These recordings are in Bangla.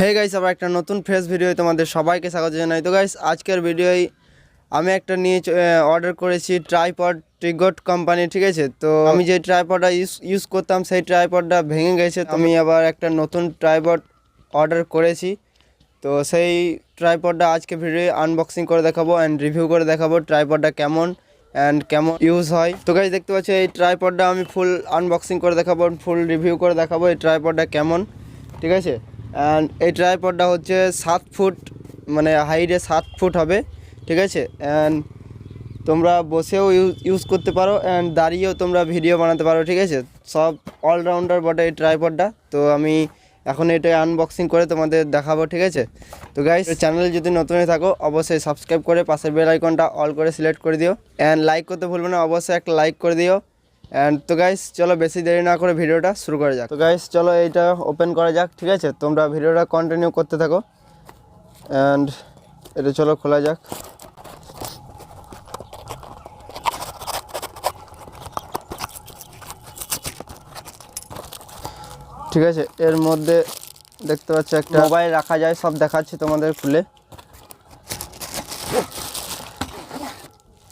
হে গাইস আবার একটা নতুন ফ্রেশ ভিডিও তোমাদের সবাইকে স্বাগত জানাই। তো গাইস আজকের ভিডিওয় আমি একটা নিয়ে অর্ডার করেছি ট্রাইপড ট্রিগট কোম্পানি ঠিক আছে? তো আমি যে ট্রাইপডটা ইউজ ইউজ করতাম সেই ট্রাইপডটা ভেঙে গেছে। তো আমি আবার একটা নতুন ট্রাইপড অর্ডার করেছি। তো সেই ট্রাইপডটা আজকে ভিডিও আনবক্সিং করে দেখাবো অ্যান্ড রিভিউ করে দেখাবো ট্রাইপডটা কেমন অ্যান্ড কেমন ইউজ হয়। তো গাইস দেখতে পাচ্ছি এই ট্রাইপডটা আমি ফুল আনবক্সিং করে দেখাবো ফুল রিভিউ করে দেখাবো এই ট্রাইপডটা কেমন ঠিক আছে? অ্যান্ড এই ট্রাইপডটা হচ্ছে সাত ফুট মানে হাইটে সাত ফুট হবে, ঠিক আছে? অ্যান্ড তোমরা বসেও ইউজ করতে পারো অ্যান্ড দাঁড়িয়েও তোমরা ভিডিও বানাতে পারো, ঠিক আছে? সব অলরাউন্ডার বটে এই ট্রাইপডটা তো আমি এখন এটা আনবক্সিং করে তোমাদের দেখাবো, ঠিক আছে? তো গাইস চ্যানেল যদি নতুন হয়ে থাকো, অবশ্যই সাবস্ক্রাইব করে পাশের বেল আইকনটা অল করে সিলেক্ট করে দিও। অ্যান্ড লাইক করতে ভুলবে না, অবশ্যই একটা লাইক করে দিও। অ্যান্ড তো গাইস চলো বেশি দেরি না করে ভিডিওটা শুরু করা যাক। তো গাইস চলো এইটা ওপেন করা যাক, ঠিক আছে? তোমরা ভিডিওটা কন্টিনিউ করতে থাকো। অ্যান্ড এটা চলো খোলা যাক। ঠিক আছে? এর মধ্যে দেখতে পাচ্ছ একটা মোবাইল রাখা যায়, সব দেখাচ্ছি তোমাদের খুলে।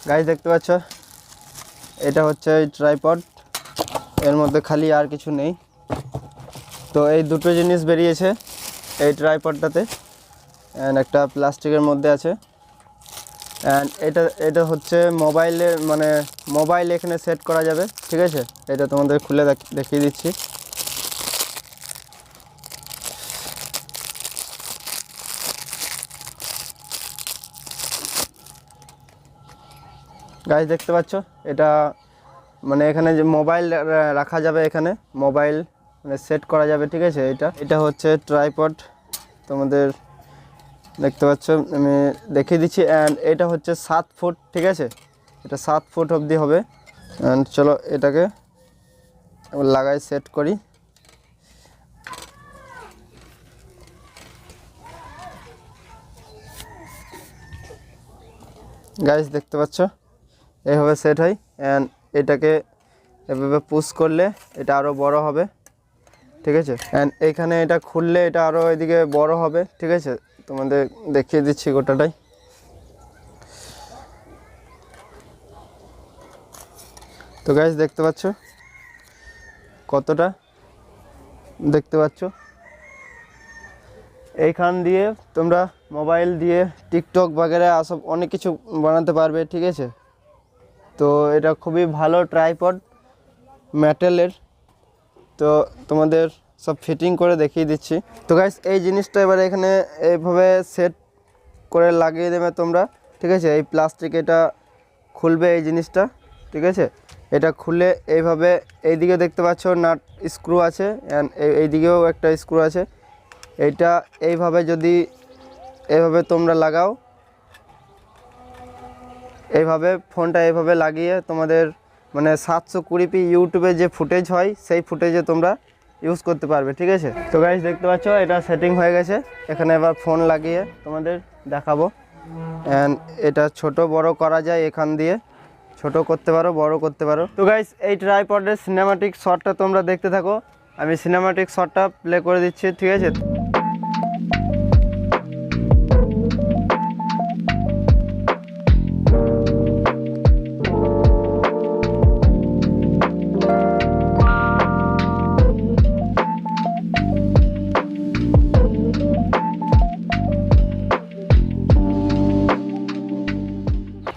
গাইস দেখতে পাচ্ছ? এটা হচ্ছে ট্রাইপড এর মধ্যে খালি আর কিছু নেই। তো এই দুটো জিনিস বেরিয়েছে এই ট্রাইপডটাতে অ্যান্ড একটা প্লাস্টিকের মধ্যে আছে। অ্যান্ড এটা এটা হচ্ছে মোবাইলের মানে মোবাইল এখানে সেট করা যাবে। ঠিক আছে? এটা তোমাদের খুলে দেখ- দেখিয়ে দিচ্ছি। গাছ দেখতে পাচ্ছ? এটা মানে এখানে যে মোবাইল রাখা যাবে এখানে। মোবাইল মানে সেট করা যাবে, ঠিক আছে? এটা এটা হচ্ছে ট্রাইপড। তোমাদের দেখতে পাচ্ছ? আমি দেখিয়ে দিচ্ছি। অ্যান্ড এটা হচ্ছে সাত ফুট, ঠিক আছে? এটা সাত ফুট অবধি হবে। অ্যান্ড চলো এটাকে লাগাই, সেট করি। গাইস, দেখতে পাচ্ছ? এইভাবে সেট হয় অ্যান্ড এটাকে এভাবে পুশ করলে এটা আরও বড় হবে, ঠিক আছে? অ্যান্ড এখানে এটা খুললে এটা আরও এদিকে বড় হবে, ঠিক আছে? তোমাদের দেখিয়ে দিচ্ছি গোটাটাই। তো গাইস দেখতে পাচ্ছ? কতটা? দেখতে পাচ্ছ? এইখান দিয়ে তোমরা মোবাইল দিয়ে টিকটক বাগেরা, সব অনেক কিছু বানাতে পারবে, ঠিক আছে? তো এটা খুবই ভালো ট্রাইপড মেটেলের তো তোমাদের সব ফিটিং করে দেখিয়ে দিচ্ছি। তো গাইস এই জিনিসটা এবার এখানে এইভাবে সেট করে লাগিয়ে দেবে তোমরা, ঠিক আছে? এই প্লাস্টিক এটা খুলবে এই জিনিসটা, ঠিক আছে? এটা খুলে এইভাবে এইদিকে দেখতে পাচ্ছ নাট স্ক্রু আছে অ্যান্ড এইদিকেও একটা স্ক্রু আছে। এইটা এইভাবে যদি এইভাবে তোমরা লাগাও এইভাবে, ফোনটা এইভাবে লাগিয়ে তোমাদের মানে সাতশো কুড়ি পি ইউটিউবে যে ফুটেজ হয়, সেই ফুটেজে তোমরা ইউজ করতে পারবে, ঠিক আছে? তো গাইজ দেখতে পাচ্ছ, এটা সেটিং হয়ে গেছে। এখানে এবার ফোন লাগিয়ে তোমাদের দেখাবো। অ্যান্ড এটা ছোট, বড় করা যায় এখান দিয়ে। ছোট করতে পারো, বড় করতে পারো। তো গাইজ এই ট্রাইপডের সিনেমাটিক শটটা তোমরা দেখতে থাকো। আমি সিনেমাটিক শটটা প্লে করে দিচ্ছি, ঠিক আছে?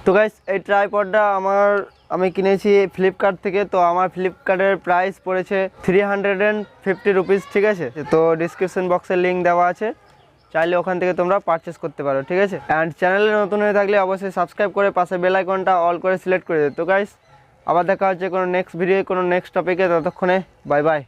তো গাইস এই ট্রাইপডটা আমার, আমি কিনেছি ফ্লিপকার্ট থেকে, তো আমার ফ্লিপকার্টের প্রাইস পড়েছে three hundred and fifty rupees ঠিক আছে? তো ডিসক্রিপশন বক্সের লিঙ্ক দেওয়া আছে। চাইলে ওখান থেকে তোমরা পারচেস করতে পারো, ঠিক আছে? অ্যান্ড চ্যানেলে নতুন হয়ে থাকলে অবশ্যই সাবস্ক্রাইব করে পাশে বেল আইকনটা অল করে সিলেক্ট করে দেবে তো গাইস আবার দেখা হচ্ছে কোনো নেক্সট ভিডিও কোনো নেক্সট টপিকে ততক্ষণে বাই বাই